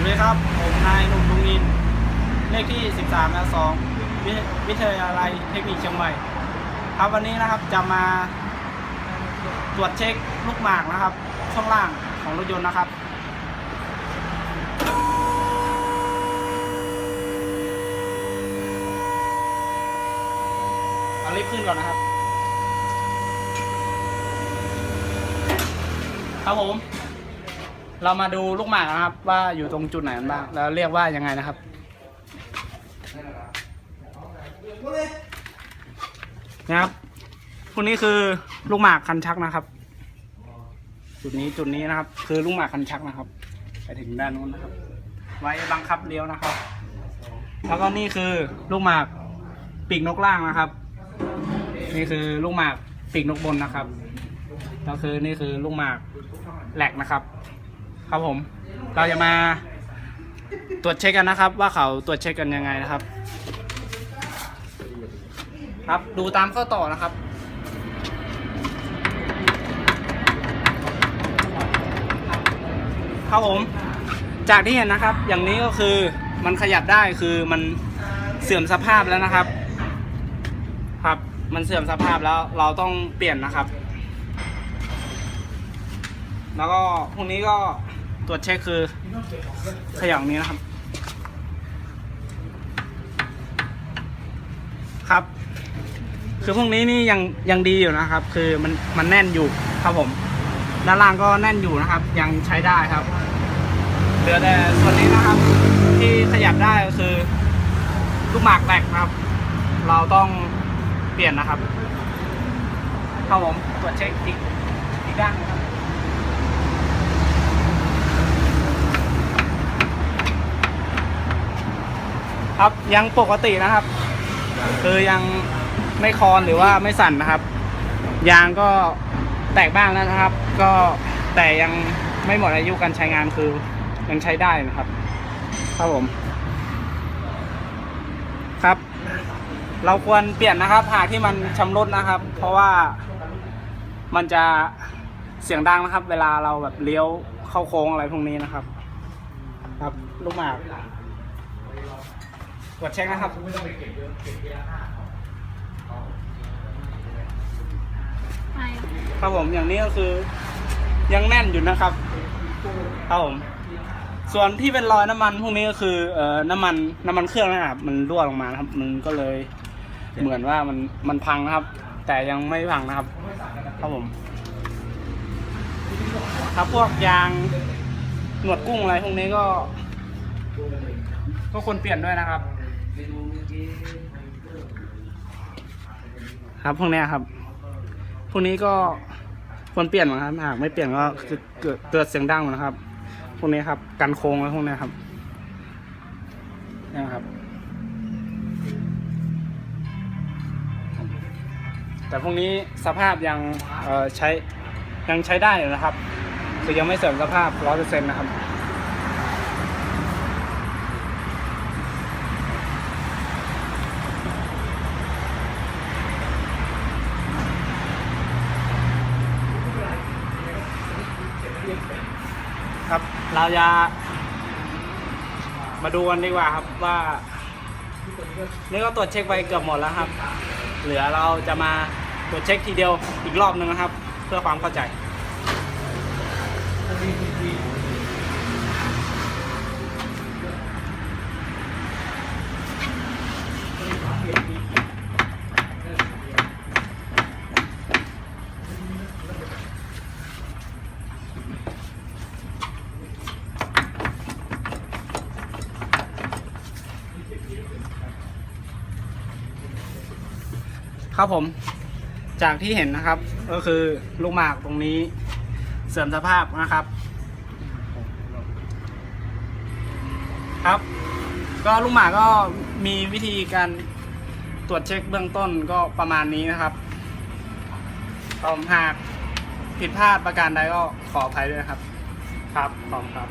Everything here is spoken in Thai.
สวัสดีครับ ผมนายหนุ่มลุงอิน เลขที่ 13และ2วิวิทยาลัยเทคนิคเชียงใหม่ ครับวันนี้นะครับจะมาตรวจเช็คลูกหมากนะครับ ช่องล่างของรถยนต์นะครับ เอาลิฟต์ขึ้นก่อนนะครับ ครับผม เรามาดูลูกหมากนะครับ ว่าอยู่ตรงจุดไหนกันบ้าง แล้วเรียกว่ายังไงนะครับ นะครับพวกนี้คือลูกหมากคันชักนะครับ จุดนี้จุดนี้นะครับ คือลูกหมากคันชักนะครับ ไปถึงด้านนู้นนะครับ ไว้บังคับเลี้ยวนะครับ แล้วก็นี่คือลูกหมากปีกนกล่างนะครับ นี่คือลูกหมากปีกนกบนนะครับแล้วคือนี่คือลูกหมากแหลกนะครับ ครับผม เราจะมาตรวจเช็คกันนะครับ ว่าเขาตรวจเช็คกันยังไงนะครับ ครับดูตามข้อต่อนะครับครับผม จากที่เห็นนะครับ อย่างนี้ก็คือมันขยับได้คือมันเสื่อมสภาพแล้วนะครับ ครับ มันเสื่อมสภาพแล้วเราต้องเปลี่ยนนะครับ แล้วก็พรุ่งนี้ก็ ตรวจเช็คคือขยอย่างนี้นะครับ ครับ คือพวกนี้นี่ยังยังดีอยู่นะครับ คือมันมันแน่นอยู่ครับผม ด้านล่างก็แน่นอยู่นะครับ ยังใช้ได้ครับเหลือแต่ส่วนนี้นะครับ ที่ขยับได้ก็คือลูกหมากแตกนะครับ เราต้องเปลี่ยนนะครับครับผมตรวจเช็คอีกอีกด้าน ครับยังปกตินะครับ คือยังไม่คอนหรือว่าไม่สั่นนะครับ ยางก็แตกบ้างแล้วนะครับ ก็แต่ยังไม่หมดอายุการใช้งานคือยังใช้ได้นะครับ ครับผม ครับ เราควรเปลี่ยนนะครับ หากที่มันชำรุดนะครับ เพราะว่ามันจะเสียงดังนะครับ เวลาเราแบบเลี้ยวเข้าโค้งอะไรพวกนี้นะครับ ครับ ลูกหมาก กดเช็คนะครับครับผมอย่างนี้ก็คือยังแน่นอยู่นะครับครับผมส่วนที่เป็นรอยน้ำมันพวกนี้ก็คือเอ่อน้ำมันน้ำมันเครื่องนะครับมันรั่วลงมานะครับ มันก็เลยเหมือนว่ามันมันพังนะครับ แต่ยังไม่พังนะครับครับผมครับพวกยางหนวดกุ้งอะไรพวกนี้ก็ ก็ควรเปลี่ยนด้วยนะครับ ครับพวกเนี้ยครับ พวกนี้ก็ควรเปลี่ยนหมือนกันครับ หากไม่เปลี่ยนก็คือเกิดเกิดเสียงดังหมดนะครับ พวกนี้ครับ กันโค้งแล้วพวกนี้ครับนี่นะครับ แต่พวกนี้สภาพยังใช้ยังใช้ได้อยู่นะครับ คือยังไม่เสื่อมสภาพร้อยเปอร์เซ็นต์นะครับ เราจะมาดูกันดีกว่าครับว่า นี่ก็ตรวจเช็คไปเกือบหมดแล้วครับ เหลือเราจะมาตรวจเช็คทีเดียวอีกรอบหนึ่งนะครับ เพื่อความเข้าใจ ครับผม จากที่เห็นนะครับ ก็คือลูกหมากตรงนี้ เสื่อมสภาพนะครับ ครับ ก็ลูกหมากก็มีวิธีการตรวจเช็คเบื้องต้นก็ประมาณนี้นะครับผมหากผิดพลาดประการใดก็ขออภัยด้วยครับ ครับขอบคุณครับ